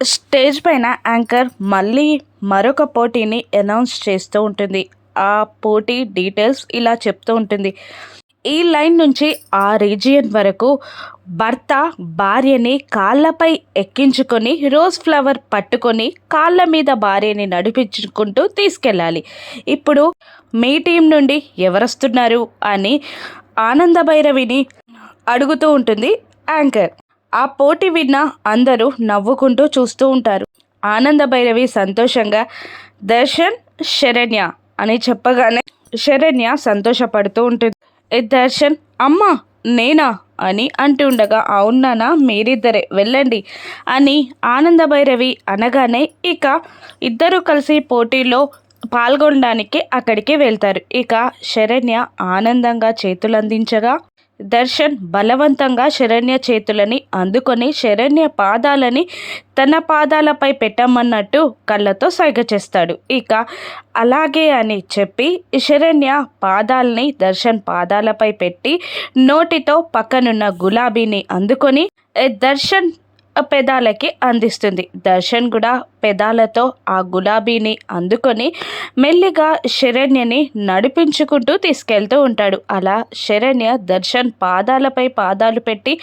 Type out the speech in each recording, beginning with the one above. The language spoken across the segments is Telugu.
స్టేజ్ పైన యాంకర్ మళ్ళీ మరొక పోటీని అనౌన్స్ చేస్తూ ఉంటుంది. ఆ పోటీ డీటెయిల్స్ ఇలా చెప్తూ ఉంటుంది. ఈ లైన్ నుంచి ఆ రీజియన్ వరకు భర్త భార్యని కాళ్ళపై ఎక్కించుకొని రోజ్ ఫ్లవర్ పట్టుకొని కాళ్ళ మీద భార్యని నడిపించుకుంటూ తీసుకెళ్ళాలి. ఇప్పుడు మీ టీం నుండి ఎవరొస్తున్నారు అని ఆనంద భైరవిని అడుగుతూ ఉంటుంది యాంకర్. ఆ పోటీ విన్న అందరూ నవ్వుకుంటూ చూస్తూ ఉంటారు. ఆనంద భైరవి సంతోషంగా దర్శన్ శరణ్య అని చెప్పగానే శరణ్య సంతోషపడుతూ ఉంటుంది. ఏ దర్శన్ అమ్మా నేనా? అని అంటుండగా అవునానా మీరిద్దరే వెళ్ళండి అని ఆనంద భైరవి అనగానే ఇక ఇద్దరు కలిసి పోటీలో పాల్గొనడానికి అక్కడికి వెళ్తారు. ఇక శరణ్య ఆనందంగా చేతులందించగా దర్శన్ బలవంతంగా శరణ్య చేతులని అందుకొని శరణ్య పాదాలని తన పాదాలపై పెట్టమన్నట్టు కళ్ళతో సైగ చేస్తాడు. ఇక అలాగే అని చెప్పి శరణ్య పాదాలని దర్శన్ పాదాలపై పెట్టి నోటితో పక్కనున్న గులాబీని అందుకొని దర్శన్ పెదాలకి అందిస్తుంది. దర్శన్ కూడా పెదాలతో ఆ గులాబీని అందుకొని మెల్లిగా శరణ్యని నడిపించుకుంటూ తీసుకెళ్తూ ఉంటాడు. అలా శరణ్య దర్శన్ పాదాలపై పాదాలు పెట్టి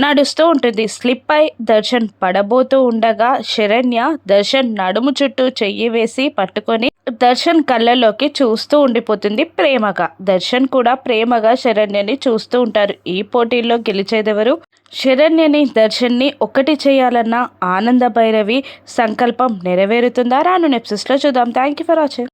నడుస్తూ ఉంటుంది. స్లిప్ అయి దర్శన్ పడబోతూ ఉండగా శరణ్య దర్శన్ నడుము చుట్టూ చెయ్యి వేసి పట్టుకొని దర్శన్ కళ్ళలోకి చూస్తూ ఉండిపోతుంది ప్రేమగా. దర్శన్ కూడా ప్రేమగా శరణ్యని చూస్తూ ఉంటారు. ఈ పోటీల్లో గెలిచేదెవరు? శరణ్యని దర్శన్ని ఒకటి చేయాలన్న ఆనంద భైరవి సంకల్పం నెరవేరుతుందా? రాను నెప్సిస్లో చూద్దాం. Thank you for watching